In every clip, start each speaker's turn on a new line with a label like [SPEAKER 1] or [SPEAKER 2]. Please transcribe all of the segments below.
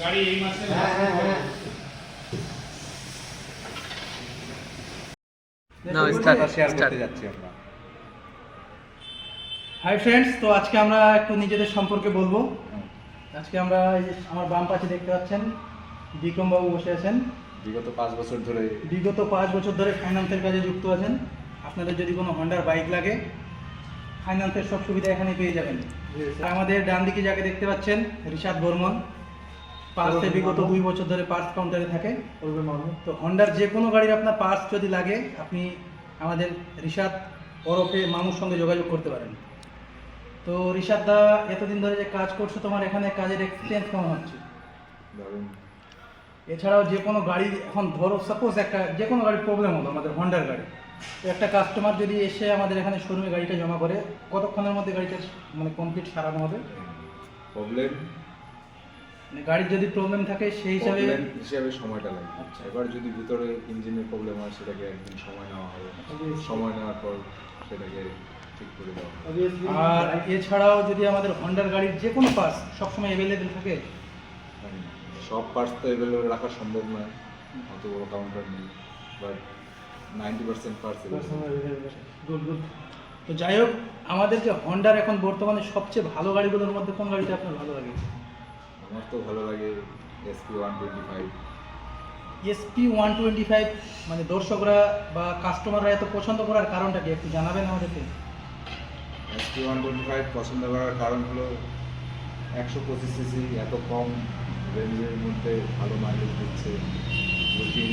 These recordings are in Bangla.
[SPEAKER 1] গাড়ি এই মাসে
[SPEAKER 2] হ্যাঁ হ্যাঁ হ্যাঁ।
[SPEAKER 3] না স্টার্ট স্টার্ট
[SPEAKER 2] যাচ্ছি আমরা।
[SPEAKER 4] হাই ফ্রেন্ডস তো আজকে আমরা একটু নিজেদের সম্পর্কে বলব। আজকে আমরা এই যে আমার বাম পাশে দেখতে পাচ্ছেন বিক্রমবাবু বসে আছেন।
[SPEAKER 2] বিগত পাঁচ বছর ধরে
[SPEAKER 4] বিগত পাঁচ বছর ধরে ফাইন্যান্সের কাজে যুক্ত আছেন। আপনাদের যদি কোনো হন্ডার বাইক লাগে ফাইন্যান্সের সব সুবিধা এখানে পেয়ে যাবেন। আমাদের ডান দিকে যাকে দেখতে পাচ্ছেন রিশাদ বর্মন। পার্সে বিগত দুই বছর ধরে পার্স কাউন্টারে থাকে। তো হন্ডার যে কোনো গাড়ির আপনার পার্স যদি লাগে আপনি আমাদের রিশাদ ওরফে মামুর সঙ্গে যোগাযোগ করতে পারেন। তো রিশাদ দা এতদিন ধরে যে কাজ করছ তোমার এখানে কাজের এক্সপিরিয়েন্স কেমন হচ্ছে? এছাড়াও যে কোনো গাড়ি এখন ধরো সাপোজ একটা যে কোনো গাড়ির প্রবলেম হলো আমাদের হন্ডার গাড়ি। একটা কাস্টমার যদি এসে আমাদের এখানে শোরুমে গাড়িটা জমা করে কতক্ষণের মধ্যে গাড়িটা মানে কমপ্লিট সারানো হবে?
[SPEAKER 2] প্রবলেম
[SPEAKER 4] মানে গাড়ির যদি প্রবলেম থাকে সেই হিসাবে
[SPEAKER 2] হিসাবে সময়টা লাগে।
[SPEAKER 4] আচ্ছা।
[SPEAKER 2] এবার যদি ভিতরে ইঞ্জিনের প্রবলেম হয় সেটাকে একদিন সময় নেওয়া হবে। সময় নেওয়ার পর সেটাকে ঠিক করে দেওয়া
[SPEAKER 4] আর এছাড়াও যদি আমাদের হন্ডার গাড়ির যে কোনো পার্টস সবসময় অ্যাভেলেবেল থাকে?
[SPEAKER 2] মানে সব পার্টস তো অ্যাভেলেবল রাখা সম্ভব নয়। অত বড় কাউন্টার নেই। But ninety percent
[SPEAKER 4] good good তো যাই হোক আমাদের যে হন্ডার এখন বর্তমানে সবচেয়ে ভালো গাড়িগুলোর মধ্যে কোন গাড়িটা আপনার ভালো লাগে?
[SPEAKER 2] আমার তো ভালো লাগে SP one twenty five
[SPEAKER 4] SP one twenty five মানে দর্শকরা বা কাস্টমাররা এত পছন্দ করার কারণটা কি? একটু জানাবেন আমাদেরকে?
[SPEAKER 2] এসপি ওয়ান টোয়েন্টি ফাইভ পছন্দ করার কারণ হলো একশো পঁচিশ সিসি এত কম রেঞ্জের মধ্যে ভালো মাইলেজ দিচ্ছে। লুকিং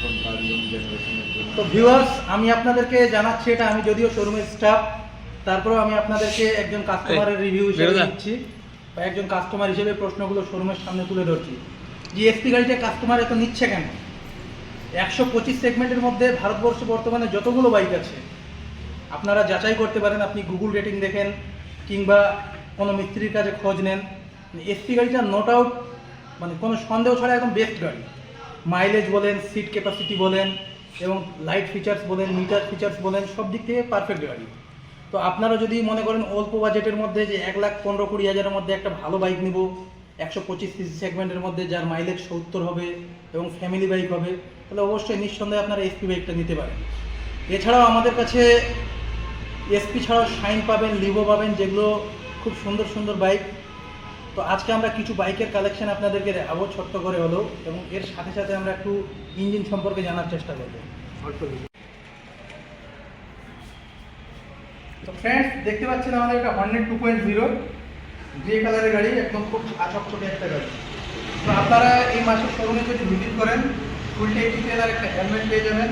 [SPEAKER 2] এখনকার ইয়ং জেনারেশনের জন্য।
[SPEAKER 4] তো ভিউয়ার্স আমি আপনাদেরকে জানাচ্ছি এটা আমি যদিও শোরুমের স্টাফ তারপরেও আমি আপনাদেরকে একজন কাস্টমারের রিভিউ হিসেবে। দিচ্ছি বা একজন কাস্টমার হিসেবে প্রশ্নগুলো শোরুমের সামনে তুলে ধরছি। যে এসপি গাড়িটা কাস্টমার এত নিচ্ছে কেন? একশো পঁচিশ সেগমেন্টের মধ্যে ভারতবর্ষে বর্তমানে যতগুলো বাইক আছে আপনারা যাচাই করতে পারেন আপনি গুগল রেটিং দেখেন কিংবা কোনো মিস্ত্রির কাছে খোঁজ নেন। এসপি গাড়িটা নোট আউট মানে কোনো সন্দেহ ছাড়া একদম বেস্ট গাড়ি। মাইলেজ বলেন সিট ক্যাপাসিটি বলেন এবং লাইট ফিচার্স বলেন মিটার ফিচার্স বলেন, সব দিক থেকে পারফেক্ট গাড়ি। তো আপনারা যদি মনে করেন অল্প বাজেটের মধ্যে যে এক লাখ পনেরো কুড়ি হাজারের মধ্যে একটা ভালো বাইক নিব, একশো পঁচিশ সিসি সেগমেন্টের মধ্যে যার মাইলেজ সত্তর হবে এবং ফ্যামিলি বাইক হবে, তাহলে অবশ্যই নিঃসন্দেহে আপনারা এসপি বাইকটা নিতে পারেন। এছাড়াও আমাদের কাছে এসপি ছাড়াও শাইন পাবেন লিভো পাবেন, যেগুলো খুব সুন্দর সুন্দর বাইক তো আজকে আমরা কিছু বাইকের কালেকশন আপনাদেরকে দেখাবো, ছোট্ট করে হলো এবং এর সাথে সাথে আমরা একটু ইঞ্জিন সম্পর্কে জানার চেষ্টা করব। তো ফ্রেন্ডস দেখতে পাচ্ছেন আমাদের একটা hundred two point zero grey কালারের গাড়ি, একদম খুব আচকচকে একটা গাড়ি। তো আপনারা এই মাসের শোরুমে যদি ভিজিট করেন ফুল টেক ডিটেলার একটা হেলমেট পেয়ে যাবেন।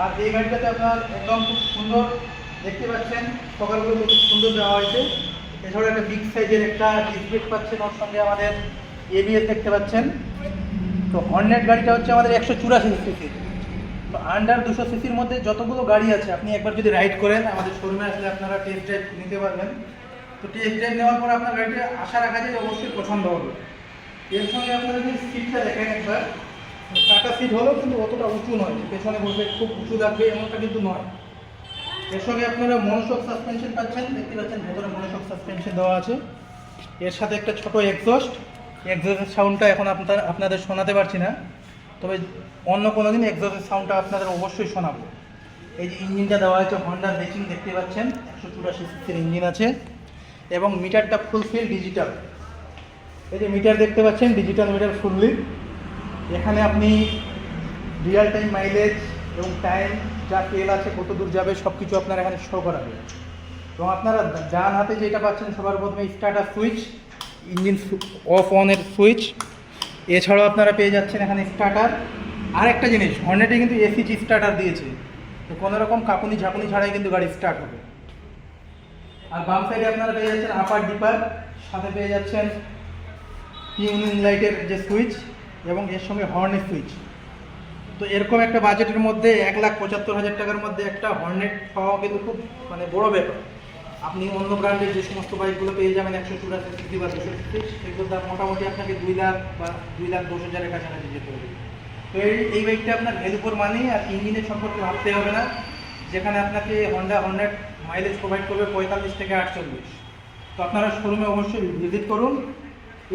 [SPEAKER 4] আর এই গাড়িটাতে আপনার একদম খুব সুন্দর, দেখতে পাচ্ছেন সকালগুলো খুব সুন্দর দেওয়া হয়েছে। এছাড়াও একটা বিগ সাইজের একটা ডিসপ্লেট পাচ্ছেন ওর সঙ্গে আমাদের এবিএস দেখতে পাচ্ছেন। তো হর্নেট গাড়িটা হচ্ছে আমাদের একশো চুরাশি সিসির তো আন্ডার দুশো সিসির মধ্যে যতগুলো গাড়ি আছে, আপনি একবার যদি রাইড করেন, আমাদের শোরুমে আসলে আপনারা টেস্ট ড্রাইভ নিতে পারবেন। তো টেস্ট ড্রাইভ নেওয়ার পর আপনার গাড়িটা আশা রাখা যায় অবশ্যই পছন্দ হবে। এর সঙ্গে আপনারা যদি সিটটা দেখেন একবার। টাটা সিট হলেও কিন্তু অতটা উঁচু নয় পেছনে বসে খুব উঁচু লাগবে এমনটা কিন্তু নয়। এর সঙ্গে আপনারা মনোশক সাসপেনশন পাচ্ছেন, দেখতে পাচ্ছেন ভেতরে মনোশক সাসপেনশন দেওয়া আছে। এর সাথে একটা ছোট এক্সস্ট এক্সস্টের সাউন্ডটা এখন আপনার, আপনাদের শোনাতে পারছি না। তবে অন্য কোনো দিন এক্সস্টের সাউন্ডটা আপনাদের অবশ্যই শোনাবো। এই যে ইঞ্জিনটা দেওয়া হয়েছে হন্ডার বেচিং দেখতে পাচ্ছেন। একশো চুরাশি সিসির ইঞ্জিন আছে। এবং মিটারটা ফুলফিল ডিজিটাল এই যে মিটার দেখতে পাচ্ছেন ডিজিটাল মিটার ফুললি এখানে আপনি রিয়েল টাইম মাইলেজ এবং টাইম যা তেল আছে, কত দূর যাবে সব কিছু আপনার এখানে শো করাবে। এবং আপনারা ডান হাতে যেটা পাচ্ছেন, সবার প্রথমে স্টার্টার সুইচ ইঞ্জিন অফ অনের সুইচ এছাড়াও আপনারা পেয়ে যাচ্ছেন এখানে স্টার্টার আর একটা জিনিস হর্নেটে কিন্তু এসিজি স্টার্টার দিয়েছে। তো কোনো রকম কাপুনি ঝাঁকুনি ছাড়াই কিন্তু গাড়ি স্টার্ট হবে। আর বাম সাইডে আপনারা পেয়ে যাচ্ছেন আপার ডিপার সাথে পেয়ে যাচ্ছেন টিউনিং লাইটের যে সুইচ এবং এর সঙ্গে হর্নের সুইচ তো এরকম একটা বাজেটের মধ্যে এক লাখ পঁচাত্তর হাজার টাকার মধ্যে একটা হর্নেট পাওয়া কিন্তু খুব মানে বড় ব্যাপার। আপনি অন্য ব্র্যান্ডের যে সমস্ত বাইকগুলো পেয়ে যাবেন একশো চুরাশি সিসি বা দুশো সেগুলোর দাম মোটামুটি আপনাকে দুই লাখ বা দুই লাখ দশ হাজারের কাছাকাছি যেতে হবে। তো এই এই বাইকটা আপনার ভ্যালু মানি আর ইঞ্জিনের সম্পর্কে ভাবতে হবে না। যেখানে আপনাকে হন্ডা হন্ড্রেড মাইলেজ প্রোভাইড করবে পঁয়তাল্লিশ থেকে আটচল্লিশ। তো আপনারা শোরুমে অবশ্যই ভিজিট করুন।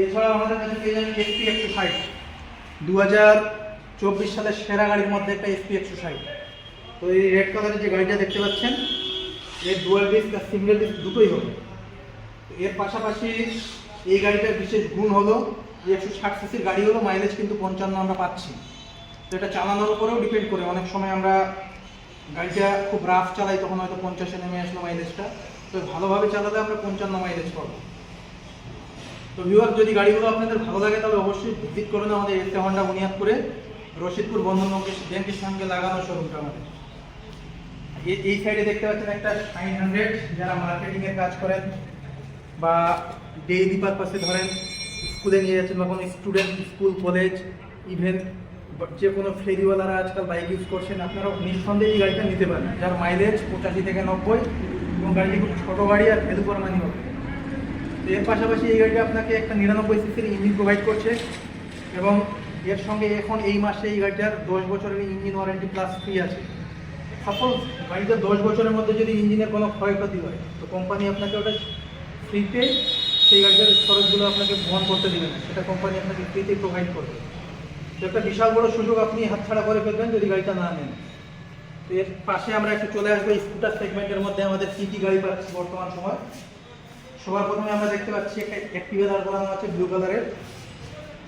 [SPEAKER 4] এছাড়াও আমাদের কাছে পেয়ে যাবেন এসপি একশো ষাট। দু হাজার চব্বিশ সালের সেরা গাড়ির মধ্যে একটা এসপি একশো ষাট তো এই রেড কালারের যে গাড়িটা দেখতে পাচ্ছেন, এর ডুয়াল ডিস্ক আর সিঙ্গেল ডিস্ক দুটোই হবে। এর পাশাপাশি এই গাড়িটার বিশেষ গুণ হলো যে একশো ষাট সিসির গাড়ি হলো মাইলেজ কিন্তু পঞ্চান্ন আমরা পাচ্ছি। তো এটা চালানোর উপরেও ডিপেন্ড করে। অনেক সময় আমরা গাড়িটা খুব রাফ চালাই, তখন হয়তো পঞ্চাশে নেমে আসলো মাইলেজটা তো ভালোভাবে চালালে আমরা পঞ্চান্ন মাইলেজ পাবো। তো ভিউয়ার যদি গাড়িগুলো আপনাদের ভালো লাগে, তাহলে অবশ্যই ভিজিট করুন আমাদের এসে হন্ডা বুনিয়াদপুরে। রশিদপুর বন্ধন ব্যাংকের সঙ্গে লাগানো শোরুমটা আমাদের। এই- সাইডে দেখতে পাচ্ছেন একটা নাইন হান্ড্রেড যারা মার্কেটিং এর কাজ করেন বা ডেইলি পারপাসে ধরেন স্কুলে নিয়ে যাচ্ছেন বা কোনো স্টুডেন্ট স্কুল কলেজ ইভেন যে কোনো ফেরিওয়ালারা আজকাল বাইক ইউজ করছেন আপনারা নিঃসন্দেহে এই গাড়িটা নিতে পারেন। যার মাইলেজ পঁচাশি থেকে নব্বই এবং গাড়িটি খুব ছোটো গাড়ি আর ফেলু মানি হবে। এর পাশাপাশি এই গাড়িটা আপনাকে একটা নিরানব্বই সিসির ইঞ্জিন প্রোভাইড করছে এবং এর সঙ্গে এখন এই মাসে এই গাড়িটার দশ বছরের ইঞ্জিন ওয়ারেন্টি প্লাস ফ্রি আছে। সাপোজ গাড়িটা দশ বছরের মধ্যে যদি ইঞ্জিনের কোনো ক্ষয়ক্ষতি হয়, তো কোম্পানি আপনাকে ওটা ফ্রিতে সেই গাড়িটার খরচগুলো আপনাকে বহন করতে দেবে না। সেটা কোম্পানি আপনাকে ফ্রিতে প্রোভাইড করবে। তো একটা বিশাল বড় সুযোগ আপনি হাতছাড়া করে ফেলবেন যদি গাড়িটা না নেন। তো এর পাশে আমরা একটু চলে আসব স্কুটার সেগমেন্টের মধ্যে আমাদের কী কী গাড়ি পাচ্ছি বর্তমান সময়। সবার প্রথমে আমরা দেখতে পাচ্ছি একটা অ্যাক্টিভা দাঁড় করানো আছে ব্লু কালারের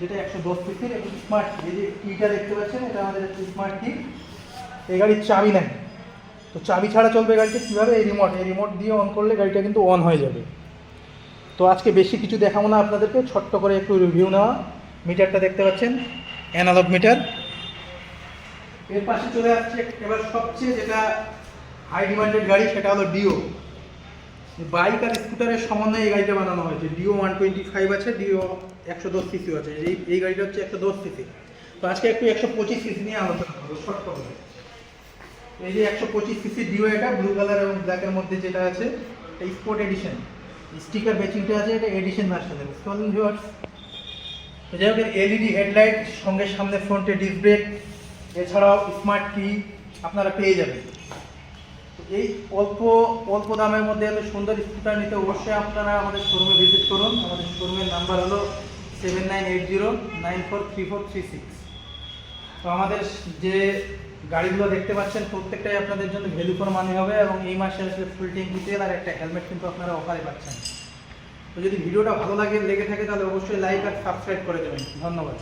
[SPEAKER 4] যেটা একশো দশ সিসির একটু স্মার্ট এই যে কিটা দেখতে পাচ্ছেন, এটা আমাদের একটু স্মার্ট কি এই গাড়ির চাবি নেই তো চাবি ছাড়া চলবে গাড়িটা কীভাবে? এই রিমোট এই রিমোট দিয়ে অন করলে গাড়িটা কিন্তু অন হয়ে যাবে। তো আজকে বেশি কিছু দেখাবো না আপনাদেরকে, ছোট্ট করে একটু রিভিউ নেওয়া। মিটারটা দেখতে পাচ্ছেন অ্যানালগ মিটার। এর পাশে চলে আসছে এবার সবচেয়ে যেটা হাই ডিমান্ডেড গাড়ি, সেটা হলো ডিও বাইক আর স্কুটারের সমন্বয়ে এই গাড়িটা বানানো হয়েছে। ডিও ওয়ান টোয়েন্টি ফাইভ আছে, ডিও একশো দশ সিসিও আছে। এই এই গাড়িটা হচ্ছে একশো দশ সিসি তো আজকে একটু একশো পঁচিশ সিসি নিয়ে আলোচনা করব শর্ট এই যে একশো পঁচিশ সিসি ডিও এটা ব্লু কালার এবং ব্ল্যাকের মধ্যে যেটা আছে, এটা স্পোর্ট এডিশন স্টিকার ম্যাচিংটা আছে, এটা এডিশন পারলেন ভিউয়ার্স তো যাই হোক এলইডি হেডলাইট সঙ্গে সামনে ফ্রন্টে ডিস ব্রেক এছাড়াও স্মার্ট কি আপনারা পেয়ে যাবেন। এই অল্প অল্প দামের মধ্যে এত সুন্দর স্কুটার নিতে অবশ্যই আপনারা আমাদের শোরুমে ভিজিট করুন। আমাদের শোরুমের নাম্বার হলো seven nine eight zero nine four three four three six তো আমাদের যে গাড়িগুলো দেখতে পাচ্ছেন, প্রত্যেকটাই আপনাদের জন্য ভ্যালু ফর মানি হবে এবং এই মাসে আসলে ফুল ট্যাঙ্কি তেল আর একটা হেলমেট কিন্তু আপনারা অফারে পাচ্ছেন। তো যদি ভিডিওটা ভালো লাগে, লেগে থাকে তাহলে অবশ্যই লাইক আর সাবস্ক্রাইব করে দেবেন। ধন্যবাদ।